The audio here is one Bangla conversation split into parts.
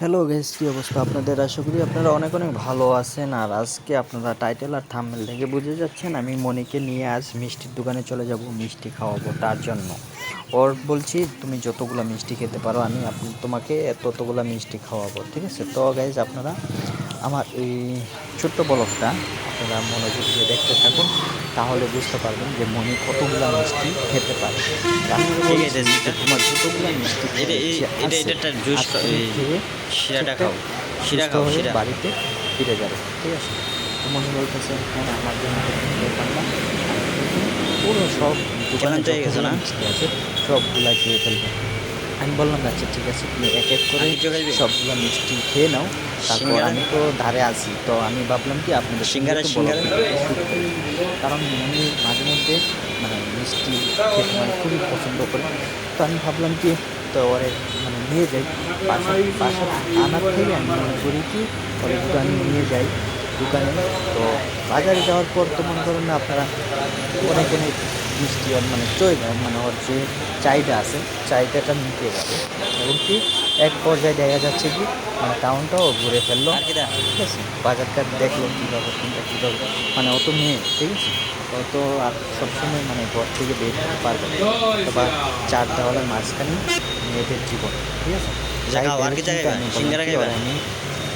হ্যালো গেস কী অবস্থা আপনাদের? আশা করি আপনারা অনেক অনেক ভালো আছেন। আর আজকে আপনারা টাইটেল আর থাম্বনেল থেকে বুঝে যাচ্ছেন, আমি মনিকে নিয়ে আজ মিষ্টির দোকানে চলে যাব মিষ্টি খাওয়াবো তার জন্য। ওর বলছি, তুমি যতগুলো মিষ্টি খেতে পারো, আমি আপনি তোমাকে ততগুলো মিষ্টি খাওয়াবো। ঠিক আছে? তো গাইজ আপনারা আমার এই ছোট্ট ব্লগটা আপনারা মনোযোগ দিয়ে দেখতে থাকুন। তাহলে বুঝতে পারবেন যে মনি কতগুলো মিষ্টি খেতে পারে। ঠিক আছে, তোমার যতগুলো মিষ্টি এটা এটা জুস আছে, শিরাটা খাও শিরা সুস্থ খাও শিরা। বাড়িতে ফিরে যাবে ঠিক আছে? তো মনে বলতেছে হ্যাঁ আমার জন্য পুরো সব দোকানে তো গেছে না? আছে সবগুলা খেয়ে ফেলবে। আমি বললাম আচ্ছা ঠিক আছে তুমি এক এক করে সবগুলো মিষ্টি খেয়ে নাও তারপর আমি তো ধারে আছি তো আমি ভাবলাম কি আপনাদের সিঙ্গারা, সিঙ্গারা? কারণ আমি মাঝে মধ্যে মানে মিষ্টি খেতে মানে খুবই পছন্দ করি। তো আমি ভাবলাম কি তো ওরে মানে নিয়ে যাই। বাসা বাসা আনার থেকে আমি মনে করি কি ওরে আমি নিয়ে যাই দোকানে। তো বাজারে যাওয়ার পর তো মনে করেন না আপনারা অনেক অনেক মিষ্টি মানে চলে মানে ওর যে চাহিদা আছে চাহিদাটা মিটে যাবে। এবং কি এক পর্যায়ে দেখা যাচ্ছে কি মানে টাউনটাও ঘুরে ফেলল। ঠিক আছে। বাজারটা দেখল কীভাবে কোনটা কীভাবে। মানে অত মেয়ে ঠিক আছে? ও তো আর সবসময় মানে ঘর থেকে বের হতে পারবে না। অথবা চার দেওয়ালের মাঝখানে মেয়েদের জীবন ঠিক আছে? আমি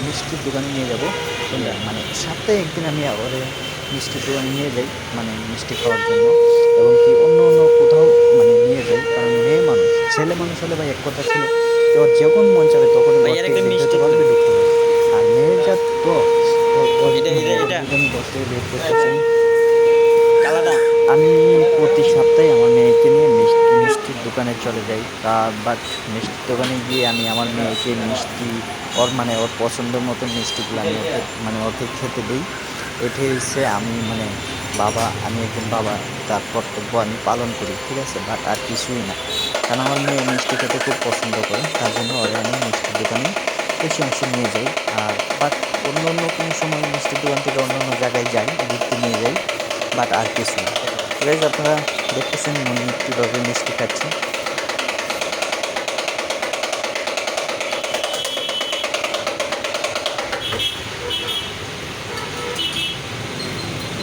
মিষ্টির দোকানে নিয়ে যাব? মানে সপ্তাহে একদিন আমি আবার মিষ্টির দোকানে নিয়ে যাই মানে মিষ্টি খাওয়ার জন্য। এবং কি অন্য অন্য কোথাও মানে নিয়ে যাই কারণ মেয়ে মানুষ ছেলে মানুষ হলে ভাই এক কথা ছিল ওর যখন মন চাবে তখন আর পারবে ঢুকতে পারবে। মেয়ের তো ঘর থেকে বের আমি প্রতি সপ্তাহে আমার মেয়েকে নিয়ে মিষ্টি মিষ্টির দোকানে চলে যাই। তা বাট মিষ্টির দোকানে গিয়ে আমি আমার মেয়েকে মিষ্টি ওর মানে ওর পছন্দ মতো মিষ্টিগুলো আমি ওকে মানে ওকে খেতে দিই। এটাই হচ্ছে আমি মানে বাবা, আমি একজন বাবা, তার কর্তব্য আমি পালন করি, ঠিক আছে? বাট আর কিছুই না। কারণ আমার মেয়ে মিষ্টি খেতে খুব পছন্দ করে, তার জন্য ওরে আমি মিষ্টির দোকানে বেশি অংশ নিয়ে যাই। আর বাট অন্য অন্য কোনো সময় মিষ্টির দোকান থেকে অন্য অন্য জায়গায় যাই, ঘুরতে নিয়ে যাই বাট আর কিছু না। আপনারা দেখতেছেন মনে কীভাবে মিষ্টি খাচ্ছে।